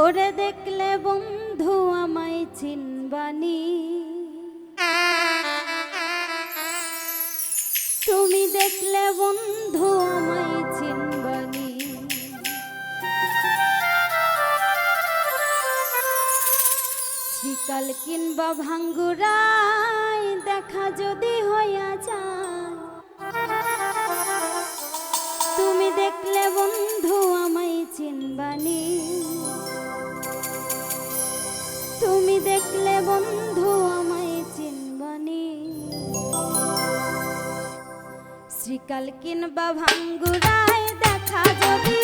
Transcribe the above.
ওরে দেখলে বন্ধু আমায় চিনবানি। তুমি দেখলে বন্ধু আমায় চিনবানি। শিকাল কিংবা ভাঙ্গুরাই দেখা যদি হইয়া যায়, তুমি দেখলে বন্ধু আমায় চিনবানি। তুমি দেখলে বন্ধু আমায় চিনবনি শ্রীকাল কিনবা ভাঙ্গুরায় দেখা যদি